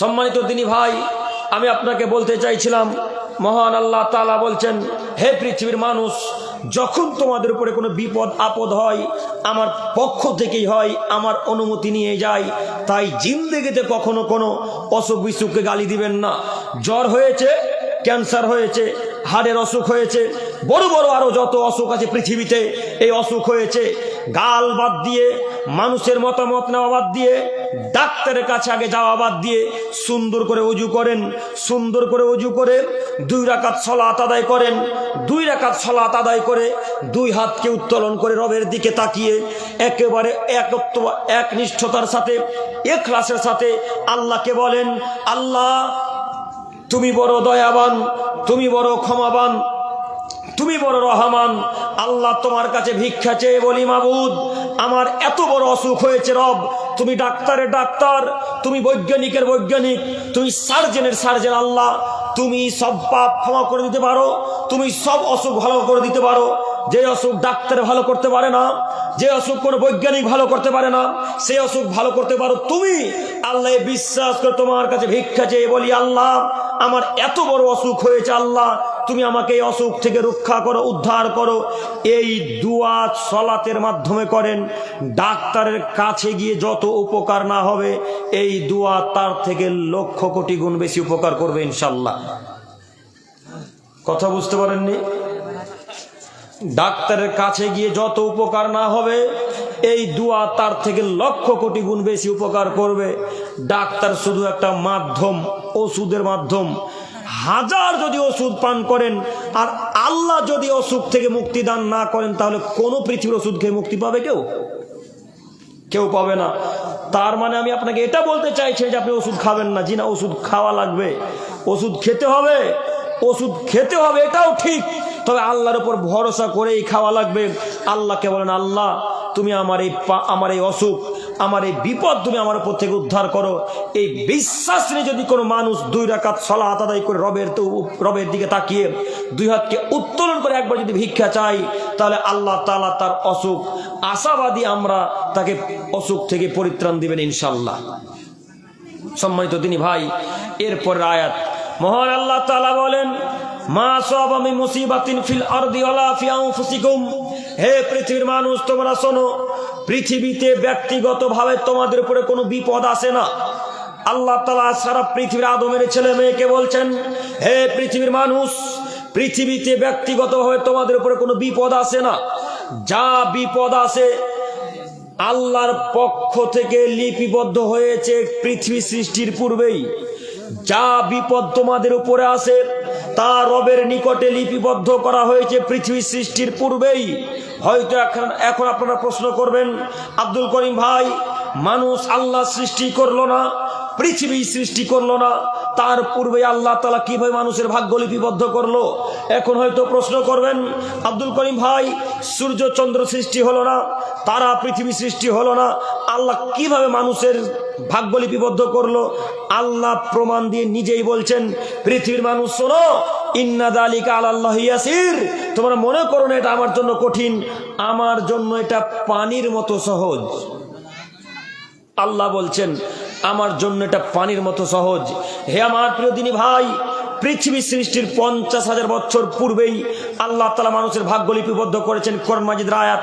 সম্মানিত তিনি ভাই, আমি আপনাকে বলতে চাইছিলাম, মহান আল্লাহ তালা বলছেন, হে পৃথিবীর মানুষ, যখন তোমাদের উপরে কোনো বিপদ, আপদ হয়, আমার পক্ষ থেকেই হয়, আমার অনুমতি নিয়ে যায়, তাই জিন্দেগিতে কখনো কোনো অসুখ বিসুখকে গালি দিবেন না। জ্বর হয়েছে, ক্যান্সার হয়েছে, হাড়ের অসুখ হয়েছে, বড় বড় আরও যত অসুখ আছে পৃথিবীতে, এই অসুখ হয়েছে, গাল বাদ দিয়ে মানুষের মতামত নেওয়া বাদ দিয়ে, ডাক্তারের কাছে আগে যাওয়া বাদ দিয়ে সুন্দর করে উজু করেন, সুন্দর করে উজু করে দুই রাকাত সলাত আদায় করেন, দুই রাকাত সলাত আদায় করে দুই হাতকে উত্তোলন করে রবের দিকে তাকিয়ে, একেবারে একত্ব একনিষ্ঠতার সাথে, এখলাসের সাথে আল্লাহকে বলেন, আল্লাহ, তুমি বড় দয়াবান, তুমি বড় ক্ষমাবান, তুমি বড় রহমান, আল্লাহ তোমার কাছে ভিক্ষা চেয়ে বলি, মাবুদ আমার এত বড় অসুখ হয়েছে, রব। তুমি ডাক্তারের ডাক্তার, তুমি বৈজ্ঞানিকের বৈজ্ঞানিক, তুমি সার্জেনের সার্জেন আল্লাহ। তুমি সব পাপ ক্ষমা করে দিতে পারো, তুমি সব অসুখ ভালো করে দিতে পারো। যে অসুখ ডাক্তার ভালো করতে পারে না, যে অসুখ কোনো বৈজ্ঞানিক ভালো করতে পারে না সেই অসুখ ভালো করতে পারো। তুমি আল্লাহ বিশ্বাস করে তোমার কাছে ভিক্ষা চেয়ে বলি, আল্লাহ, আমার এত বড় অসুখ হয়েছে, আল্লাহ তুমি আমাকে এই অসুখ থেকে রক্ষা করো, উদ্ধার করো। এই দুয়া সলাতের মাধ্যমে করেন। ডাক্তারের কাছে গিয়ে যত উপকার না হবে, এই দুয়া তার থেকে লক্ষ কোটি গুণ বেশি উপকার করবে ইনশাল্লাহ কথা বুঝতে পারেননি? ডাক্তারের কাছে গিয়ে যত উপকার না হবে, এই দুয়া তার থেকে লক্ষ কোটি গুণ বেশি উপকার করবে। ডাক্তার শুধু একটা মাধ্যম, ওষুধের মাধ্যম হাজার যদি ওষুধ পান করেন, আর আল্লাহ যদি অসুখ থেকে মুক্তি দান না করেন, তাহলে কোনো পৃথিবীর ওষুধ খেয়ে মুক্তি পাবে কেউ? কেউ পাবে না। তার মানে আমি আপনাকে এটা বলতে চাইছি যে আপনি ওষুধ খাবেন না। জি না, ওষুধ খাওয়া লাগবে। ওষুধ খেতে হবে। ওষুধ খেতে হবে, এটাও ঠিক। তবে আল্লাহর উপর ভরসা করেই খাওয়া লাগবে। আল্লাহকে বলেন, আল্লাহ, তুমি আমার এই আমার এই অসুখ আমার এই বিপদ তুমি আমার উপর থেকে উদ্ধার করো। এই বিশ্বাস নিয়ে যদি কোনো মানুষ দুই রাকাত সলা আদায় করে রবের তো রবের দিকে তাকিয়ে দুই হাতকে উত্তোলন করে একবার যদি ভিক্ষা চাই, তাহলে আল্লাহ তালা তার অসুখ, আশাবাদী আমরা তাকে অসুখ থেকে পরিত্রাণ দিবেন ইনশাল্লাহ সম্মানিত তিনি ভাই এরপর আয়াত। মহান আল্লাহ তালা বলেন, মা সব আমি মুসিবাতিন ফিল আরদি ওয়ালা ফি আনফুসিকুম। হে পৃথিবীর মানুষ, তোমরা শোনো পৃথিবীতে ব্যক্তিগতভাবে তোমাদের উপরে কোনো বিপদ আসে না। আল্লাহ তালা সারা পৃথিবীর আদমের ছেলে মেয়েকে বলছেন, হে পৃথিবীর মানুষ, পৃথিবীতে ব্যক্তিগতভাবে তোমাদের উপরে কোনো বিপদ আসে না। যা বিপদ আসে, আল্লাহর পক্ষ থেকে লিপিবদ্ধ হয়েছে পৃথিবী সৃষ্টির পূর্বেই। যা বিপদ তোমাদের উপরে আসে তা রবের নিকটে লিপিবদ্ধ করা হয়েছে পৃথিবী সৃষ্টির পূর্বেই। হয়তো এখন এখন আপনারা প্রশ্ন করবেন, আব্দুল করিম ভাই, মানুষ আল্লাহ সৃষ্টি করল না, পৃথিবী সৃষ্টি করল না, তার পূর্বে আল্লাহ তালা কীভাবে মানুষের ভাগ্য লিপিবদ্ধ করল? এখন হয়তো প্রশ্ন করবেন, আব্দুল করিম ভাই, সূর্য চন্দ্র সৃষ্টি হলো না তারা পৃথিবী সৃষ্টি হলো না। আল্লাহ কীভাবে মানুষের ভাগ্য লিপিবদ্ধ করল? আল্লাহ প্রমাণ দিয়ে নিজেই বলছেন, পৃথিবীর মানুষ শোনো ইন্নাদ আলিকা আল্লাহ তোমরা মনে করো না এটা আমার জন্য কঠিন, আমার জন্য এটা পানির মতো সহজ। আল্লাহ বলছেন, আমার জন্য এটা পানির মতো সহজ। হে আমার প্রিয় দিনী ভাই, পৃথিবী সৃষ্টির পঞ্চাশ হাজার বছর পূর্বেই আল্লাহ তালা মানুষের ভাগ্য লিপিবদ্ধ করেছেন কর্মাজিদ রায়াত